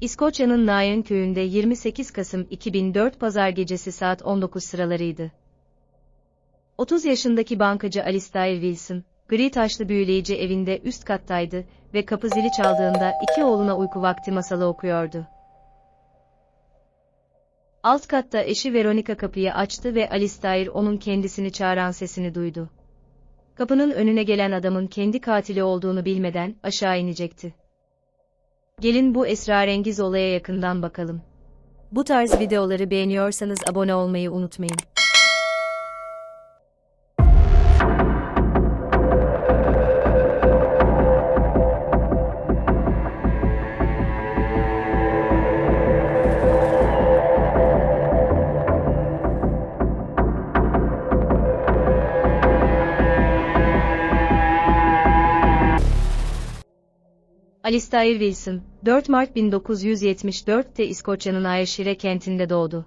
İskoçya'nın Nairn köyünde 28 Kasım 2004 pazar gecesi saat 19 sıralarıydı. 30 yaşındaki bankacı Alistair Wilson, gri taşlı büyüleyici evinde üst kattaydı ve kapı zili çaldığında iki oğluna uyku vakti masalı okuyordu. Alt katta eşi Veronica kapıyı açtı ve Alistair onun kendisini çağıran sesini duydu. Kapının önüne gelen adamın kendi katili olduğunu bilmeden aşağı inecekti. Gelin bu esrarengiz olaya yakından bakalım. Bu tarz videoları beğeniyorsanız abone olmayı unutmayın. Alistair Wilson, 4 Mart 1974'te İskoçya'nın Ayrshire kentinde doğdu.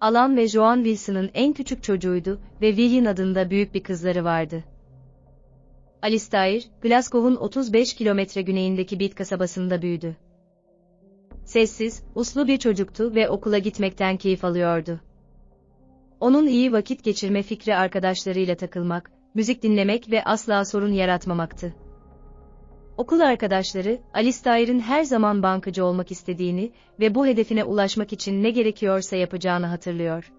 Alan ve Joan Wilson'ın en küçük çocuğuydu ve William adında büyük bir kızları vardı. Alistair, Glasgow'un 35 kilometre güneyindeki Bit kasabasında büyüdü. Sessiz, uslu bir çocuktu ve okula gitmekten keyif alıyordu. Onun iyi vakit geçirme fikri arkadaşlarıyla takılmak, müzik dinlemek ve asla sorun yaratmamaktı. Okul arkadaşları, Alistair'in her zaman bankacı olmak istediğini ve bu hedefine ulaşmak için ne gerekiyorsa yapacağını hatırlıyor.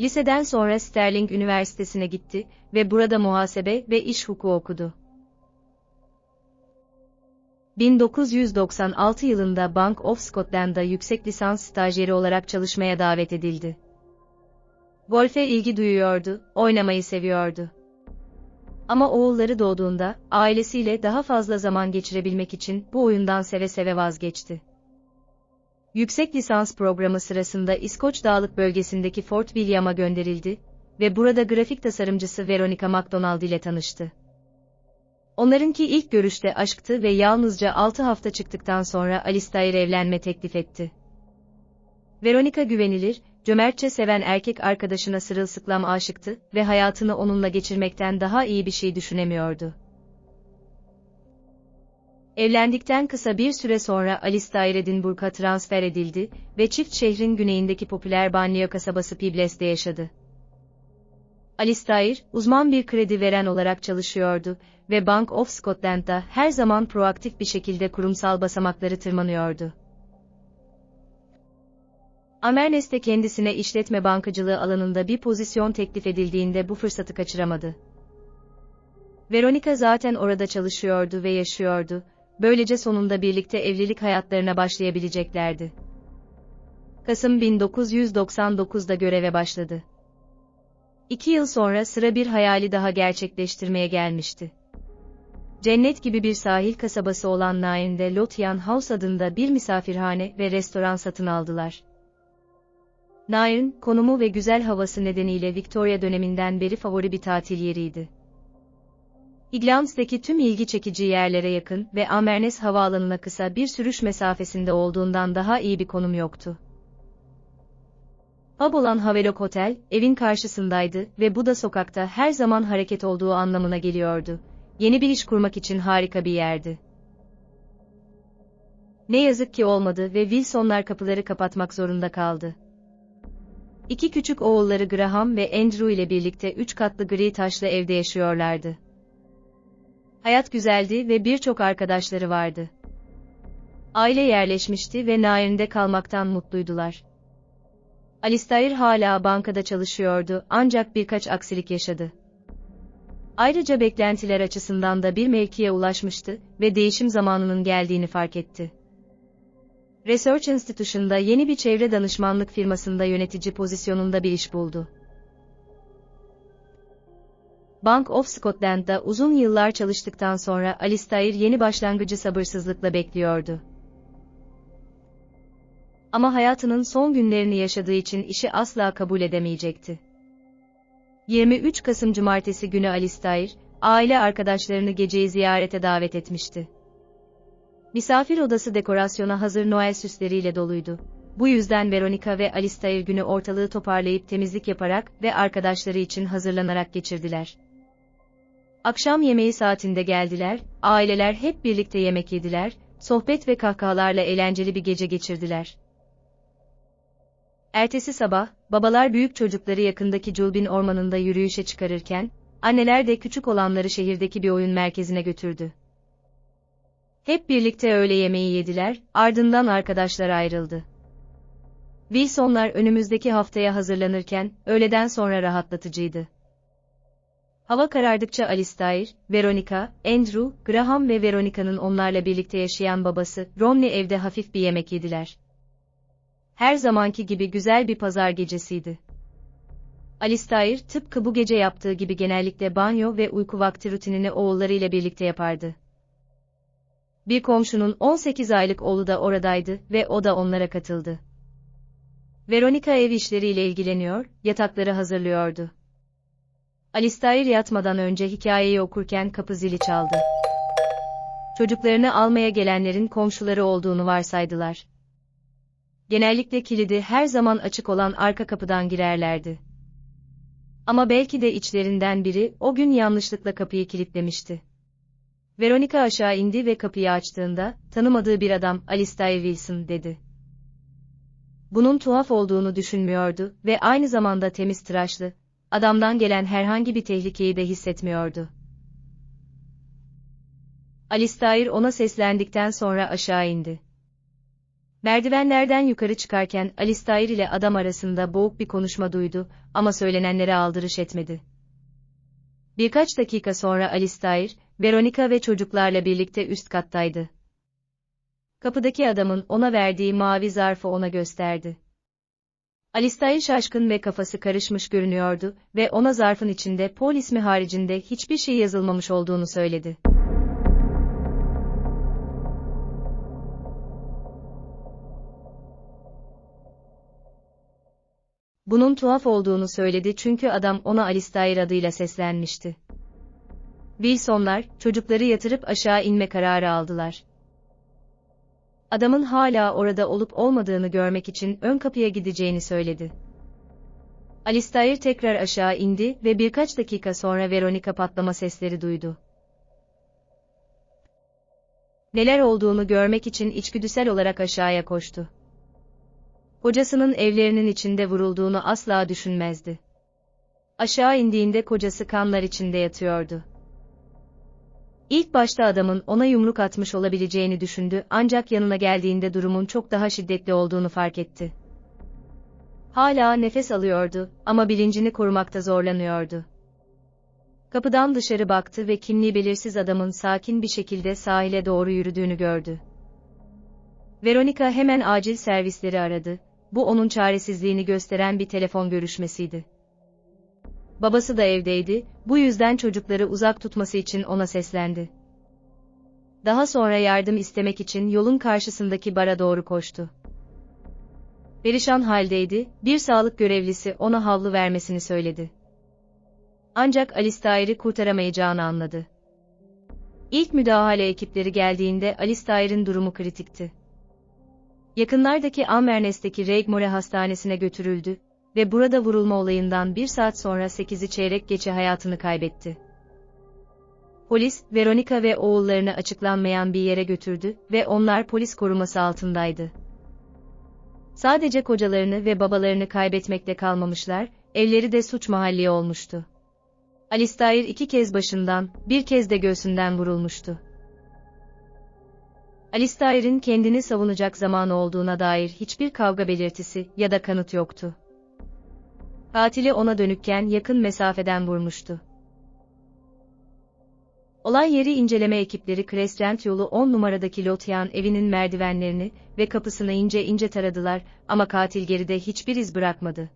Liseden sonra Sterling Üniversitesi'ne gitti ve burada muhasebe ve iş hukuku okudu. 1996 yılında Bank of Scotland'da yüksek lisans stajyeri olarak çalışmaya davet edildi. Golfe ilgi duyuyordu, oynamayı seviyordu. Ama oğulları doğduğunda, ailesiyle daha fazla zaman geçirebilmek için bu oyundan seve seve vazgeçti. Yüksek lisans programı sırasında İskoç Dağlık bölgesindeki Fort William'a gönderildi ve burada grafik tasarımcısı Veronica MacDonald ile tanıştı. Onlarınki ilk görüşte aşktı ve yalnızca 6 hafta çıktıktan sonra Alistair evlenme teklif etti. Veronica güvenilir, cömertçe seven erkek arkadaşına sırılsıklam aşıktı ve hayatını onunla geçirmekten daha iyi bir şey düşünemiyordu. Evlendikten kısa bir süre sonra Alistair Edinburgh'a transfer edildi ve çift şehrin güneyindeki popüler banliyö kasabası Pibles'te yaşadı. Alistair, uzman bir kredi veren olarak çalışıyordu ve Bank of Scotland'da her zaman proaktif bir şekilde kurumsal basamakları tırmanıyordu. Amernest'te kendisine işletme bankacılığı alanında bir pozisyon teklif edildiğinde bu fırsatı kaçıramadı. Veronica zaten orada çalışıyordu ve yaşıyordu, böylece sonunda birlikte evlilik hayatlarına başlayabileceklerdi. Kasım 1999'da göreve başladı. İki yıl sonra sıra bir hayali daha gerçekleştirmeye gelmişti. Cennet gibi bir sahil kasabası olan Nairn'de Lothian House adında bir misafirhane ve restoran satın aldılar. Nairn, konumu ve güzel havası nedeniyle Victoria döneminden beri favori bir tatil yeriydi. Iglance'deki tüm ilgi çekici yerlere yakın ve Amernes havaalanına kısa bir sürüş mesafesinde olduğundan daha iyi bir konum yoktu. Pub olan Havelock Hotel, evin karşısındaydı ve bu da sokakta her zaman hareket olduğu anlamına geliyordu. Yeni bir iş kurmak için harika bir yerdi. Ne yazık ki olmadı ve Wilsonlar kapıları kapatmak zorunda kaldı. İki küçük oğulları Graham ve Andrew ile birlikte üç katlı gri taşlı evde yaşıyorlardı. Hayat güzeldi ve birçok arkadaşları vardı. Aile yerleşmişti ve Nairn'de kalmaktan mutluydular. Alistair hala bankada çalışıyordu ancak birkaç aksilik yaşadı. Ayrıca beklentiler açısından da bir mevkiye ulaşmıştı ve değişim zamanının geldiğini fark etti. Research Institution'da yeni bir çevre danışmanlık firmasında yönetici pozisyonunda bir iş buldu. Bank of Scotland'da uzun yıllar çalıştıktan sonra Alistair yeni başlangıcı sabırsızlıkla bekliyordu. Ama hayatının son günlerini yaşadığı için işi asla kabul edemeyecekti. 23 Kasım Cumartesi günü Alistair, aile arkadaşlarını geceyi ziyarete davet etmişti. Misafir odası dekorasyona hazır Noel süsleriyle doluydu. Bu yüzden Veronica ve Alistair günü ortalığı toparlayıp temizlik yaparak ve arkadaşları için hazırlanarak geçirdiler. Akşam yemeği saatinde geldiler, aileler hep birlikte yemek yediler, sohbet ve kahkahalarla eğlenceli bir gece geçirdiler. Ertesi sabah, babalar büyük çocukları yakındaki Culbin ormanında yürüyüşe çıkarırken, anneler de küçük olanları şehirdeki bir oyun merkezine götürdü. Hep birlikte öğle yemeği yediler, ardından arkadaşlar ayrıldı. Wilsonlar önümüzdeki haftaya hazırlanırken, öğleden sonra rahatlatıcıydı. Hava karardıkça Alistair, Veronica, Andrew, Graham ve Veronica'nın onlarla birlikte yaşayan babası, Romney evde hafif bir yemek yediler. Her zamanki gibi güzel bir pazar gecesiydi. Alistair, tıpkı bu gece yaptığı gibi genellikle banyo ve uyku vakti rutinini oğullarıyla birlikte yapardı. Bir komşunun 18 aylık oğlu da oradaydı ve o da onlara katıldı. Veronica ev işleriyle ilgileniyor, yatakları hazırlıyordu. Alistair yatmadan önce hikayeyi okurken kapı zili çaldı. Çocuklarını almaya gelenlerin komşuları olduğunu varsaydılar. Genellikle kilidi her zaman açık olan arka kapıdan girerlerdi. Ama belki de içlerinden biri o gün yanlışlıkla kapıyı kilitlemişti. Veronica aşağı indi ve kapıyı açtığında, tanımadığı bir adam, Alistair Wilson, dedi. Bunun tuhaf olduğunu düşünmüyordu ve aynı zamanda temiz tıraşlı, adamdan gelen herhangi bir tehlikeyi de hissetmiyordu. Alistair ona seslendikten sonra aşağı indi. Merdivenlerden yukarı çıkarken Alistair ile adam arasında boğuk bir konuşma duydu ama söylenenlere aldırış etmedi. Birkaç dakika sonra Alistair, Veronica ve çocuklarla birlikte üst kattaydı. Kapıdaki adamın ona verdiği mavi zarfı ona gösterdi. Alistair şaşkın ve kafası karışmış görünüyordu ve ona zarfın içinde Paul ismi haricinde hiçbir şey yazılmamış olduğunu söyledi. Bunun tuhaf olduğunu söyledi çünkü adam ona Alistair adıyla seslenmişti. Wilsonlar, çocukları yatırıp aşağı inme kararı aldılar. Adamın hala orada olup olmadığını görmek için ön kapıya gideceğini söyledi. Alistair tekrar aşağı indi ve birkaç dakika sonra Veronica patlama sesleri duydu. Neler olduğunu görmek için içgüdüsel olarak aşağıya koştu. Kocasının evlerinin içinde vurulduğunu asla düşünmezdi. Aşağı indiğinde kocası kanlar içinde yatıyordu. İlk başta adamın ona yumruk atmış olabileceğini düşündü ancak yanına geldiğinde durumun çok daha şiddetli olduğunu fark etti. Hala nefes alıyordu ama bilincini korumakta zorlanıyordu. Kapıdan dışarı baktı ve kimliği belirsiz adamın sakin bir şekilde sahile doğru yürüdüğünü gördü. Veronica hemen acil servisleri aradı. Bu onun çaresizliğini gösteren bir telefon görüşmesiydi. Babası da evdeydi, bu yüzden çocukları uzak tutması için ona seslendi. Daha sonra yardım istemek için yolun karşısındaki bara doğru koştu. Perişan haldeydi, bir sağlık görevlisi ona havlu vermesini söyledi. Ancak Alistair'i kurtaramayacağını anladı. İlk müdahale ekipleri geldiğinde Alistair'in durumu kritikti. Yakınlardaki Amernest'teki Regmore Hastanesi'ne götürüldü ve burada vurulma olayından bir saat sonra 8'i çeyrek geçe hayatını kaybetti. Polis, Veronica ve oğullarını açıklanmayan bir yere götürdü ve onlar polis koruması altındaydı. Sadece kocalarını ve babalarını kaybetmekle kalmamışlar, evleri de suç mahalli olmuştu. Alistair iki kez başından, bir kez de göğsünden vurulmuştu. Alistair'in kendini savunacak zamanı olduğuna dair hiçbir kavga belirtisi ya da kanıt yoktu. Katili ona dönükken yakın mesafeden vurmuştu. Olay yeri inceleme ekipleri Crescent yolu 10 numaradaki Lotyan evinin merdivenlerini ve kapısını ince ince taradılar ama katil geride hiçbir iz bırakmadı.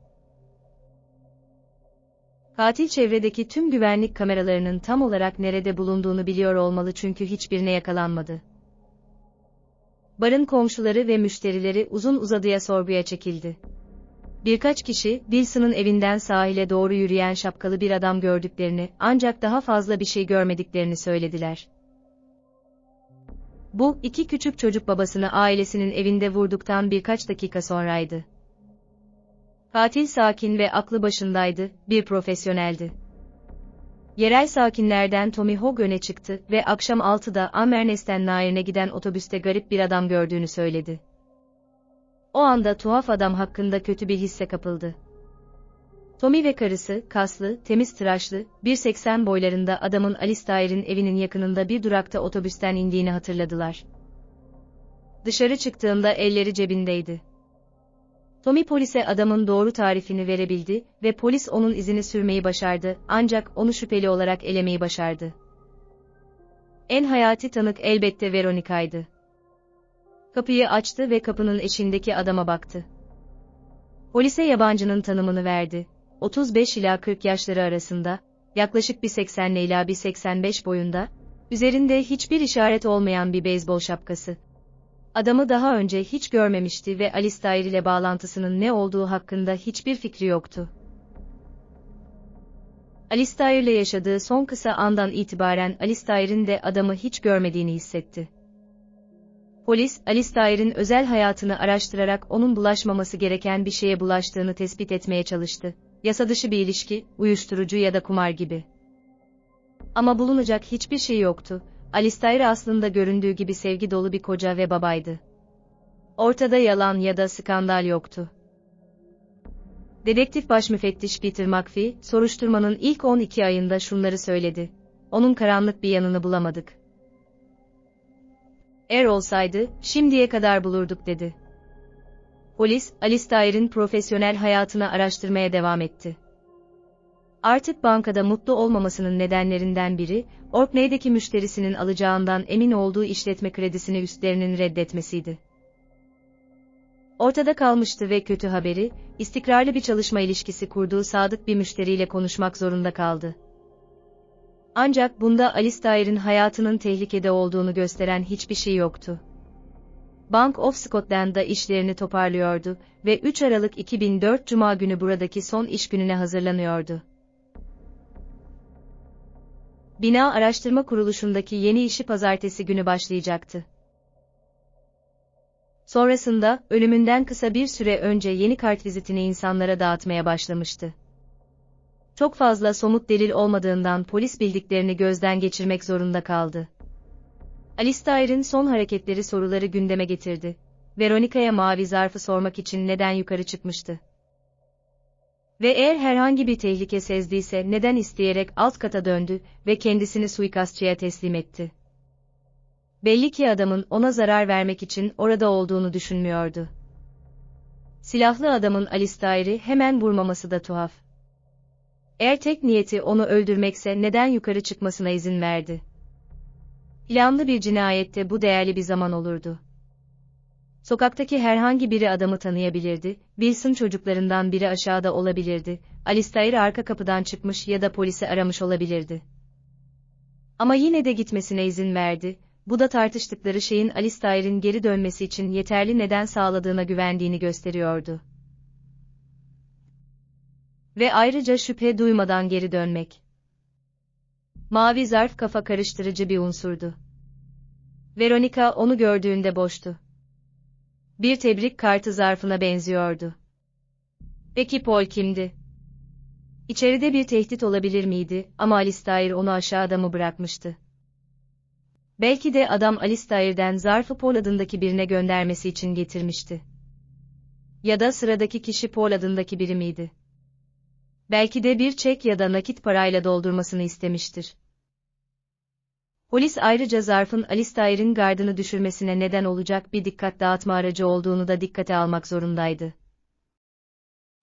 Katil çevredeki tüm güvenlik kameralarının tam olarak nerede bulunduğunu biliyor olmalı çünkü hiçbirine yakalanmadı. Barın komşuları ve müşterileri uzun uzadıya sorguya çekildi. Birkaç kişi, Wilson'ın evinden sahile doğru yürüyen şapkalı bir adam gördüklerini, ancak daha fazla bir şey görmediklerini söylediler. Bu, iki küçük çocuk babasını ailesinin evinde vurduktan birkaç dakika sonraydı. Katil sakin ve aklı başındaydı, bir profesyoneldi. Yerel sakinlerden Tommy Hogg öne çıktı ve akşam 6'da Amhernes'ten Nairn'e giden otobüste garip bir adam gördüğünü söyledi. O anda tuhaf adam hakkında kötü bir hisse kapıldı. Tommy ve karısı, kaslı, temiz tıraşlı, 1.80 boylarında adamın Alice Dair'in evinin yakınında bir durakta otobüsten indiğini hatırladılar. Dışarı çıktığında elleri cebindeydi. Tommy polise adamın doğru tarifini verebildi ve polis onun izini sürmeyi başardı ancak onu şüpheli olarak elemeyi başardı. En hayati tanık elbette Veronica'ydı. Kapıyı açtı ve kapının eşindeki adama baktı. Polise yabancının tanımını verdi. 35 ila 40 yaşları arasında, yaklaşık bir 80 ila bir 85 boyunda, üzerinde hiçbir işaret olmayan bir beyzbol şapkası. Adamı daha önce hiç görmemişti ve Alistair ile bağlantısının ne olduğu hakkında hiçbir fikri yoktu. Alistair ile yaşadığı son kısa andan itibaren Alistair'in de adamı hiç görmediğini hissetti. Polis, Alistair'in özel hayatını araştırarak onun bulaşmaması gereken bir şeye bulaştığını tespit etmeye çalıştı. Yasa dışı bir ilişki, uyuşturucu ya da kumar gibi. Ama bulunacak hiçbir şey yoktu. Alistair aslında göründüğü gibi sevgi dolu bir koca ve babaydı. Ortada yalan ya da skandal yoktu. Dedektif baş müfettiş Peter McPhee, soruşturmanın ilk 12 ayında şunları söyledi. Onun karanlık bir yanını bulamadık. Eğer olsaydı, şimdiye kadar bulurduk dedi. Polis, Alistair'in profesyonel hayatını araştırmaya devam etti. Artık bankada mutlu olmamasının nedenlerinden biri, Orkney'deki müşterisinin alacağından emin olduğu işletme kredisini üstlerinin reddetmesiydi. Ortada kalmıştı ve kötü haberi, istikrarlı bir çalışma ilişkisi kurduğu sadık bir müşteriyle konuşmak zorunda kaldı. Ancak bunda Alistair'in hayatının tehlikede olduğunu gösteren hiçbir şey yoktu. Bank of Scotland'da işlerini toparlıyordu ve 3 Aralık 2004 Cuma günü buradaki son iş gününe hazırlanıyordu. Bina Araştırma Kuruluşu'ndaki yeni işi pazartesi günü başlayacaktı. Sonrasında, ölümünden kısa bir süre önce yeni kartvizitini insanlara dağıtmaya başlamıştı. Çok fazla somut delil olmadığından polis bildiklerini gözden geçirmek zorunda kaldı. Alistair'in son hareketleri soruları gündeme getirdi. Veronica'ya mavi zarfı sormak için neden yukarı çıkmıştı? Ve eğer herhangi bir tehlike sezdiyse neden isteyerek alt kata döndü ve kendisini suikastçıya teslim etti? Belli ki adamın ona zarar vermek için orada olduğunu düşünmüyordu. Silahlı adamın Alistair'i hemen vurmaması da tuhaf. Eğer tek niyeti onu öldürmekse neden yukarı çıkmasına izin verdi? Planlı bir cinayette bu değerli bir zaman olurdu. Sokaktaki herhangi biri adamı tanıyabilirdi, Wilson çocuklarından biri aşağıda olabilirdi, Alistair arka kapıdan çıkmış ya da polisi aramış olabilirdi. Ama yine de gitmesine izin verdi, bu da tartıştıkları şeyin Alistair'in geri dönmesi için yeterli neden sağladığına güvendiğini gösteriyordu. Ve ayrıca şüphe duymadan geri dönmek. Mavi zarf kafa karıştırıcı bir unsurdu. Veronica onu gördüğünde boştu. Bir tebrik kartı zarfına benziyordu. Peki Paul kimdi? İçeride bir tehdit olabilir miydi ama Alistair onu aşağıda mı bırakmıştı? Belki de adam Alistair'den zarfı Paul adındaki birine göndermesi için getirmişti. Ya da sıradaki kişi Paul adındaki biri miydi? Belki de bir çek ya da nakit parayla doldurmasını istemiştir. Polis ayrıca zarfın Alistair'in gardını düşürmesine neden olacak bir dikkat dağıtma aracı olduğunu da dikkate almak zorundaydı.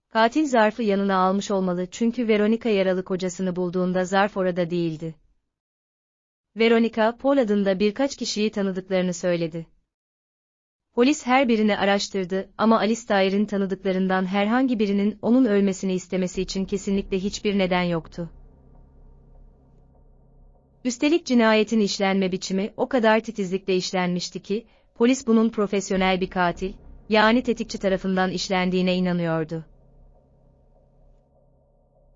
Katil zarfı yanına almış olmalı çünkü Veronica yaralı kocasını bulduğunda zarf orada değildi. Veronica, Paul adında birkaç kişiyi tanıdıklarını söyledi. Polis her birini araştırdı ama Alistair'in tanıdıklarından herhangi birinin onun ölmesini istemesi için kesinlikle hiçbir neden yoktu. Üstelik cinayetin işlenme biçimi o kadar titizlikle işlenmişti ki, polis bunun profesyonel bir katil, yani tetikçi tarafından işlendiğine inanıyordu.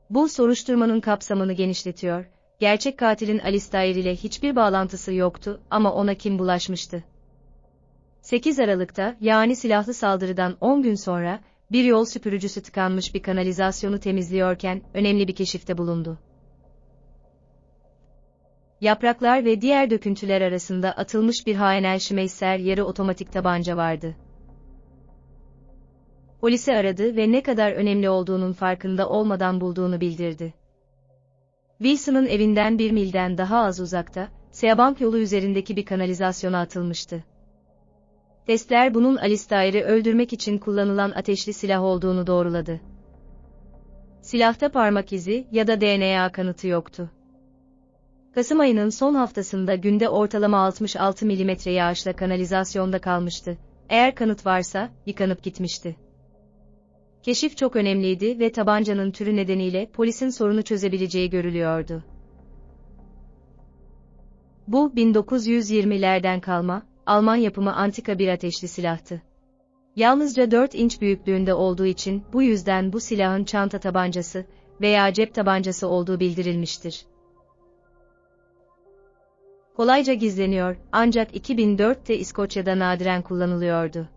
Bu soruşturmanın kapsamını genişletiyor, gerçek katilin Alistair ile hiçbir bağlantısı yoktu ama ona kim bulaşmıştı? 8 Aralık'ta, yani silahlı saldırıdan 10 gün sonra, bir yol süpürücüsü tıkanmış bir kanalizasyonu temizliyorken, önemli bir keşifte bulundu. Yapraklar ve diğer döküntüler arasında atılmış bir Haenel Schmeisser yarı otomatik tabanca vardı. Polisi aradı ve ne kadar önemli olduğunun farkında olmadan bulduğunu bildirdi. Wilson'ın evinden bir milden daha az uzakta, Seabank yolu üzerindeki bir kanalizasyona atılmıştı. Testler bunun Alistair'i öldürmek için kullanılan ateşli silah olduğunu doğruladı. Silahta parmak izi ya da DNA kanıtı yoktu. Kasım ayının son haftasında günde ortalama 66 mm yağışla kanalizasyonda kalmıştı. Eğer kanıt varsa, yıkanıp gitmişti. Keşif çok önemliydi ve tabancanın türü nedeniyle polisin sorunu çözebileceği görülüyordu. Bu, 1920'lerden kalma, Alman yapımı antika bir ateşli silahtı. Yalnızca 4 inç büyüklüğünde olduğu için bu yüzden bu silahın çanta tabancası veya cep tabancası olduğu bildirilmiştir. Kolayca gizleniyor ancak 2004'te İskoçya'da nadiren kullanılıyordu.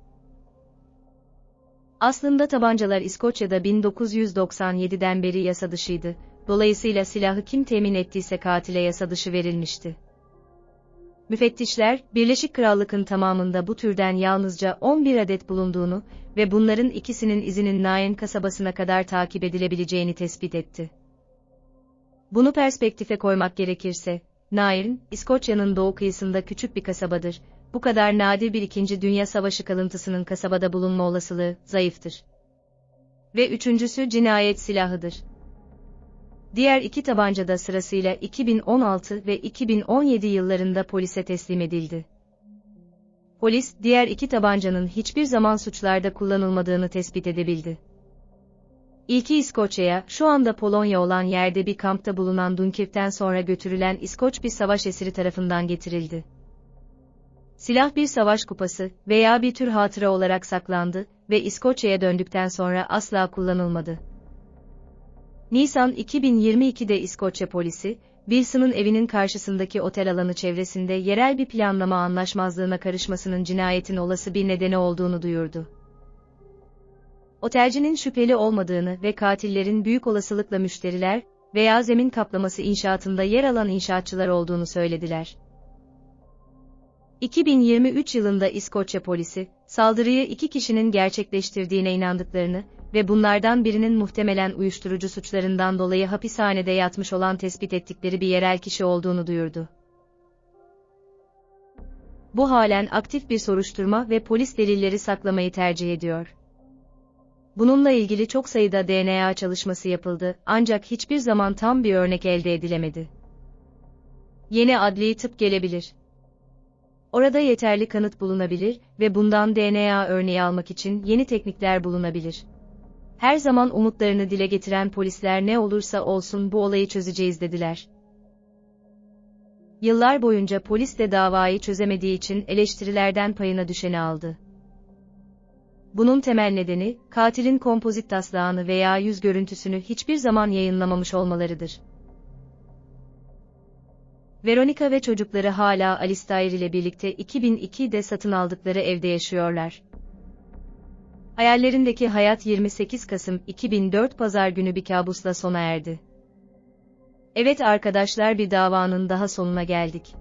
Aslında tabancalar İskoçya'da 1997'den beri yasa dışıydı, dolayısıyla silahı kim temin ettiyse katile yasa dışı verilmişti. Müfettişler, Birleşik Krallık'ın tamamında bu türden yalnızca 11 adet bulunduğunu ve bunların ikisinin izinin Nain kasabasına kadar takip edilebileceğini tespit etti. Bunu perspektife koymak gerekirse, Nairn, İskoçya'nın doğu kıyısında küçük bir kasabadır. Bu kadar nadir bir ikinci Dünya Savaşı kalıntısının kasabada bulunma olasılığı zayıftır. Ve üçüncüsü cinayet silahıdır. Diğer iki tabanca da sırasıyla 2016 ve 2017 yıllarında polise teslim edildi. Polis, diğer iki tabancanın hiçbir zaman suçlarda kullanılmadığını tespit edebildi. İlki İskoçya'ya, şu anda Polonya olan yerde bir kampta bulunan Dunkirk'ten sonra götürülen İskoç bir savaş esiri tarafından getirildi. Silah bir savaş kupası veya bir tür hatıra olarak saklandı ve İskoçya'ya döndükten sonra asla kullanılmadı. Nisan 2022'de İskoçya polisi, Wilson'ın evinin karşısındaki otel alanı çevresinde yerel bir planlama anlaşmazlığına karışmasının cinayetin olası bir nedeni olduğunu duyurdu. Otelcinin şüpheli olmadığını ve katillerin büyük olasılıkla müşteriler veya zemin kaplaması inşaatında yer alan inşaatçılar olduğunu söylediler. 2023 yılında İskoçya polisi, saldırıyı iki kişinin gerçekleştirdiğine inandıklarını ve bunlardan birinin muhtemelen uyuşturucu suçlarından dolayı hapishanede yatmış olan tespit ettikleri bir yerel kişi olduğunu duyurdu. Bu halen aktif bir soruşturma ve polis delilleri saklamayı tercih ediyor. Bununla ilgili çok sayıda DNA çalışması yapıldı, ancak hiçbir zaman tam bir örnek elde edilemedi. Yeni adli tıp gelebilir. Orada yeterli kanıt bulunabilir ve bundan DNA örneği almak için yeni teknikler bulunabilir. Her zaman umutlarını dile getiren polisler ne olursa olsun bu olayı çözeceğiz dediler. Yıllar boyunca polis de davayı çözemediği için eleştirilerden payına düşeni aldı. Bunun temel nedeni, katilin kompozit taslağını veya yüz görüntüsünü hiçbir zaman yayınlamamış olmalarıdır. Veronica ve çocukları hala Alistair ile birlikte 2002'de satın aldıkları evde yaşıyorlar. Hayallerindeki hayat 28 Kasım 2004 Pazar günü bir kabusla sona erdi. Evet arkadaşlar bir davanın daha sonuna geldik.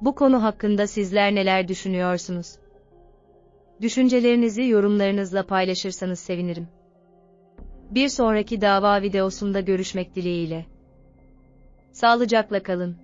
Bu konu hakkında sizler neler düşünüyorsunuz? Düşüncelerinizi yorumlarınızla paylaşırsanız sevinirim. Bir sonraki dava videosunda görüşmek dileğiyle. Sağlıcakla kalın.